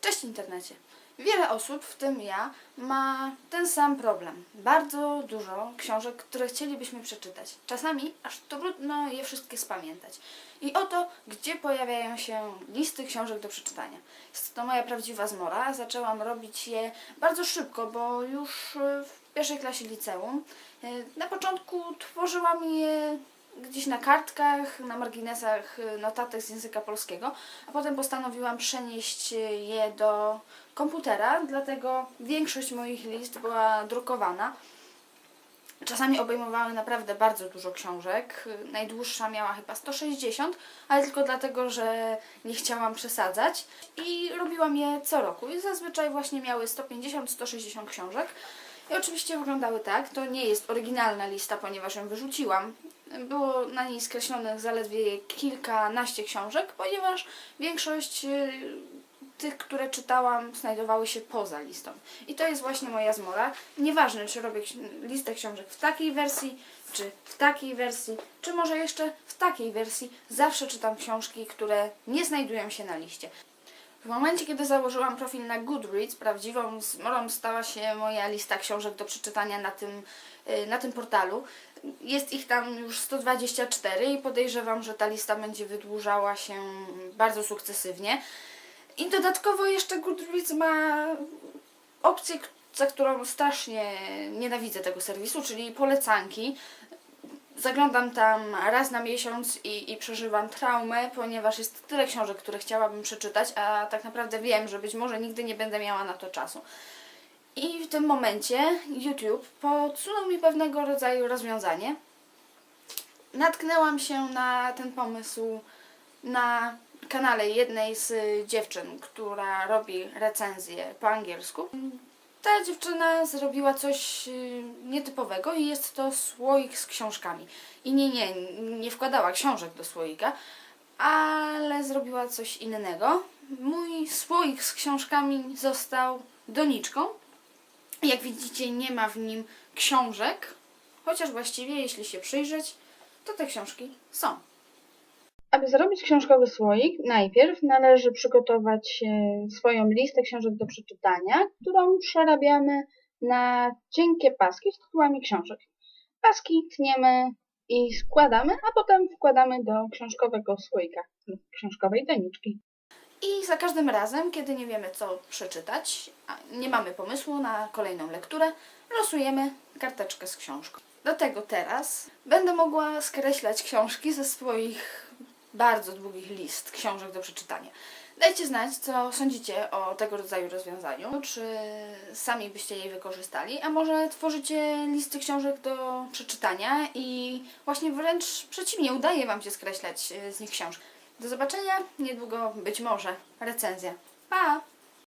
Cześć internecie. Wiele osób, w tym ja, ma ten sam problem. Bardzo dużo książek, które chcielibyśmy przeczytać. Czasami aż trudno je wszystkie spamiętać. I oto, gdzie pojawiają się listy książek do przeczytania. Jest to moja prawdziwa zmora. Zaczęłam robić je bardzo szybko, bo już y, w pierwszej klasie liceum. y, Na początku tworzyłam je gdzieś na kartkach, na marginesach y, notatek z języka polskiego, a potem postanowiłam przenieść je do komputera, dlatego większość moich list była drukowana. Czasami obejmowały naprawdę bardzo dużo książek. Najdłuższa miała chyba 160, ale tylko dlatego, że nie chciałam przesadzać. I robiłam je co roku. I zazwyczaj właśnie miały 150-160 książek. I oczywiście wyglądały tak. To nie jest oryginalna lista, ponieważ ją wyrzuciłam. Było na niej skreślonych zaledwie kilkanaście książek, ponieważ większość y, tych, które czytałam, znajdowały się poza listą. I to jest właśnie moja zmora. Nieważne, czy robię listę książek w takiej wersji, czy w takiej wersji, czy może jeszcze w takiej wersji, zawsze czytam książki, które nie znajdują się na liście. W momencie, kiedy założyłam profil na Goodreads, prawdziwą zmorą stała się moja lista książek do przeczytania na tym, y, na tym portalu. Jest ich tam już 124 i podejrzewam, że ta lista będzie wydłużała się bardzo sukcesywnie. I dodatkowo jeszcze Goodreads ma opcję, za którą strasznie nienawidzę tego serwisu, czyli polecanki. Zaglądam tam raz na miesiąc i, i przeżywam traumę, ponieważ jest tyle książek, które chciałabym przeczytać, a tak naprawdę wiem, że być może nigdy nie będę miała na to czasu. I w tym momencie YouTube podsunął mi pewnego rodzaju rozwiązanie. Natknęłam się na ten pomysł na kanale jednej z dziewczyn, która robi recenzje po angielsku. Ta dziewczyna zrobiła coś y, nietypowego i jest to słoik z książkami. I nie, nie, nie wkładała książek do słoika, ale zrobiła coś innego. Mój słoik z książkami został doniczką. Jak widzicie, nie ma w nim książek, chociaż właściwie, jeśli się przyjrzeć, to te książki są. Aby zrobić książkowy słoik, najpierw należy przygotować e, swoją listę książek do przeczytania, którą przerabiamy na cienkie paski z tytułami książek. Paski tniemy i składamy, a potem wkładamy do książkowego słoika, książkowej doniczki. I za każdym razem, kiedy nie wiemy co przeczytać, nie mamy pomysłu na kolejną lekturę, losujemy karteczkę z książką. Do tego teraz będę mogła skreślać książki ze swoich bardzo długich list książek do przeczytania. Dajcie znać, co sądzicie o tego rodzaju rozwiązaniu. Czy sami byście jej wykorzystali, a może tworzycie listy książek do przeczytania i właśnie wręcz przeciwnie, udaje Wam się skreślać e, z nich książki. Do zobaczenia niedługo, być może recenzja. Pa!